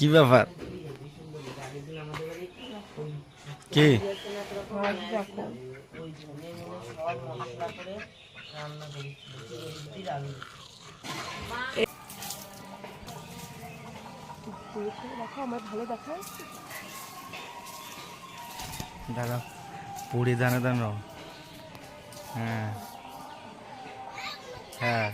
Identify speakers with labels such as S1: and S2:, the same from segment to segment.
S1: কি ব্যাপার? কি? দাঁড়াও পুরি দানা দানো হ্যাঁ। হ্যাঁ।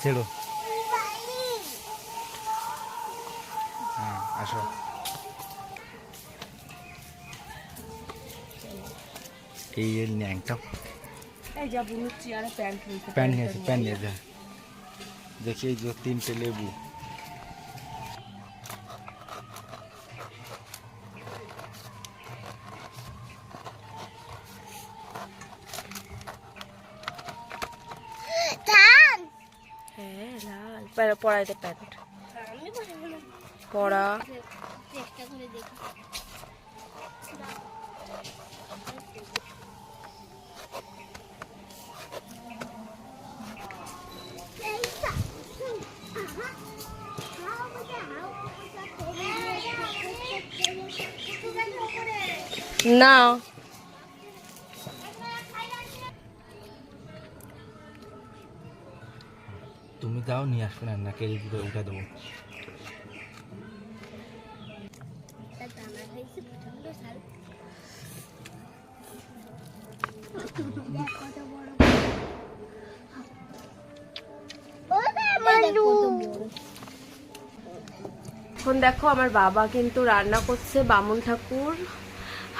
S1: ছেড়ো। হ্যাঁ আসো। এই ন্যাংটা।
S2: প্যান্ট
S1: নিয়েছে প্যান্ট নিয়েছে দেখি এই যে তিনটে লেবু
S2: হ্যাঁ লাল পা- পরাই দে প্যান্ট পরা
S3: চেষ্টা করে দেখি
S2: না
S1: তুমি দাও নিয়ে আসবে না না কেজি দুটো উঠে দেবো।
S2: এখন দেখো, আমার বাবা কিন্তু রান্না করছে বামুন ঠাকুর,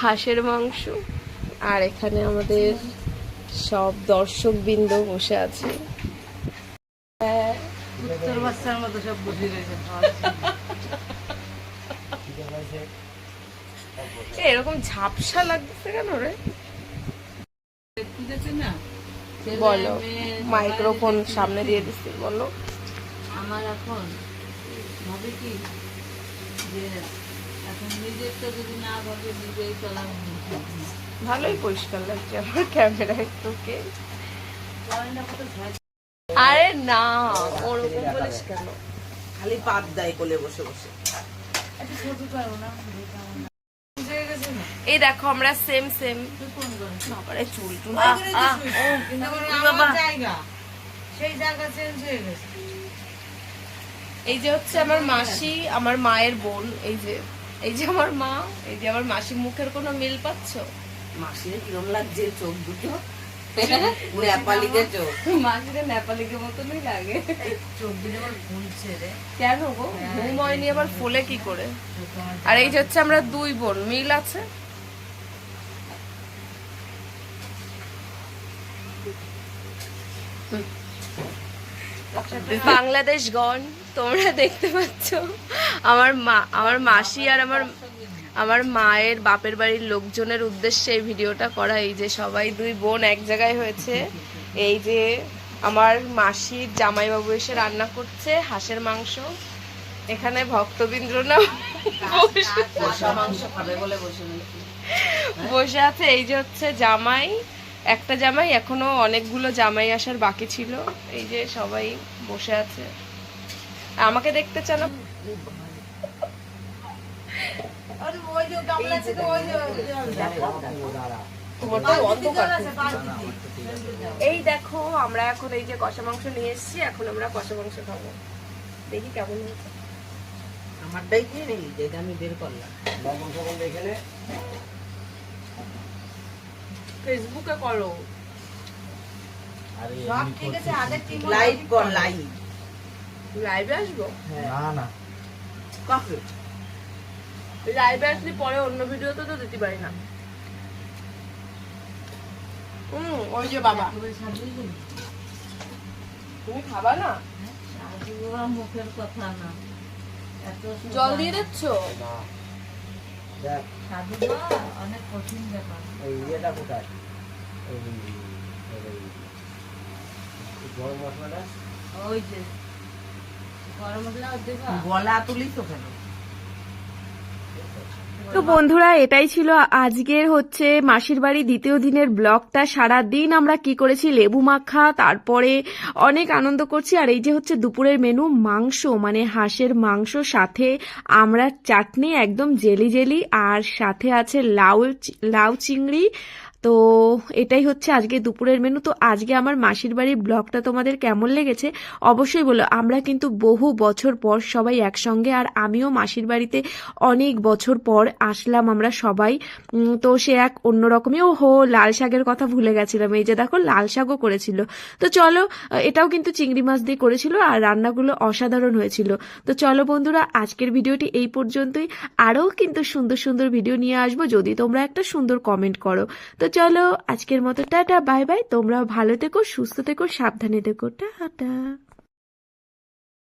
S2: হাঁসের মাংস, আর এখানে আমাদের সব দর্শক বৃন্দ বসে আছে।
S4: উত্তর বাচ্চার মতো সব বসে রয়েছে
S2: এরকম ঝাপসা লাগছে কেন রে? বলো মাইক্রোফোন সামনে দিয়ে দিচ্ছি বলো।
S4: আমার এখন ভাবে কি যে এখন নিজের তো যদি না ভাবে নিজেই চলা
S2: ভালোই পরিষ্কার লাগছে আমার ক্যামেরায় তোকে আরে না ওরকম বলিস কেন?
S5: খালি পাত দেয় কোলে বসে বসে।
S2: এই দেখো আমরা সেম সেম চুল টুল
S4: আমার জায়গা। সেই জায়গা চেঞ্জ হয়ে গেছে।
S2: এই যে হচ্ছে আমার মাসি আমার মায়ের বোন এই যে এই যে আমার মা এই যে আমার মাসির মুখের কোনো মিল পাচ্ছ?
S5: মাসির কিরম লাগছে চোখ দুটো? নেপালিকে চোখ
S2: মাসিরে নেপালিকে মতনই লাগে।
S4: চোখ দিলে আবার ঘুরছে রে
S2: কেন গো? ঘুম হয়নি আবার ফুলে কি করে? আর এই যে হচ্ছে আমরা দুই বোন মিল আছে? বাংলাদেশ গণ তোমরা দেখতে পাচ্ছ আমার মা আমার মাসি আর আমার আমার মায়ের বাপের বাড়ির লোকজনের উদ্দেশ্যে এই ভিডিওটা করা, এই যে সবাই দুই বোন এক জায়গায় হয়েছে, এই যে আমার মাসির জামাইবাবু এসে রান্না করছে হাঁসের মাংস, এখানে ভক্তবৃন্দ্র না বসে আছে, এই যে হচ্ছে জামাই, একটা জামাই, এখনও অনেকগুলো জামাই আসার বাকি ছিল, এই যে সবাই বসে আছে। আমাকে দেখতে চান
S4: আরে ওই যে গামলা থেকে ওই যে
S2: তোমারটাই অন্ধকার এই দেখো আমরা এখন এই যে কষা মাংস নিয়ে এসেছি এখন আমরা কষা মাংস খাব। দেখি কেমন হয়েছে।
S5: আমারটাই কি নেই যেটা আমি বের করলাম।
S2: ফেসবুকে করো।
S4: ঠিক আছে আগের টিম
S5: লাইভ কর। লাইভ
S2: লাইভে আসব?
S1: না না।
S5: কাকে
S2: লাইভে আসলে পরে অন্য ভিডিওতে তো দিতে পারি না। হুম ওই যে বাবা। তুমি খাবা না?
S4: মুখের কথা না
S2: জল দিয়ে দিচ্ছ?
S4: অনেক কঠিন ব্যাপার
S1: ইয়েটা কোথায়? গরম মশলাটা?
S4: ওই যে। গরম মশলা
S5: গলা তুলিস তো কেন
S2: তো
S6: বন্ধুরা, এটাই ছিল আজকের হচ্ছে মাসির বাড়ি দ্বিতীয় দিনের ব্লগটা। সারা দিন আমরা কি করেছি? লেবু মাখা, তারপরে অনেক আনন্দ করছি। আর এই যে হচ্ছে দুপুরের মেনু, মাংস মানে হাঁসের মাংস, সাথে আমরা চাটনি একদম জেলি জেলি, আর সাথে আছে লাউ লাউ চিংড়ি তো এটাই হচ্ছে আজকে দুপুরের মেনু তো আজকে আমার মাসির বাড়ির ব্লগটা তোমাদের কেমন লেগেছে অবশ্যই বলো। আমরা কিন্তু বহু বছর পর সবাই একসঙ্গে আর আমিও মাসির বাড়িতে অনেক বছর পর আসলাম আমরা সবাই। তো সে এক অন্যরকমই। ও হো লাল শাকের কথা ভুলে গেছিলাম। এই যে দেখো, লাল শাকও করেছিল। তো চলো এটাও কিন্তু চিংড়ি মাছ দিয়ে করেছিল আর রান্নাগুলো অসাধারণ হয়েছিল। তো চলো বন্ধুরা, আজকের ভিডিওটি এই পর্যন্তই। আরও কিন্তু সুন্দর সুন্দর ভিডিও নিয়ে আসব। যদি তোমরা একটা সুন্দর কমেন্ট করো। তো চলো আজকের মতো টাটা বাই বাই তোমরাও ভালো থেকো সুস্থ থেকো সাবধানে থেকো টাটা।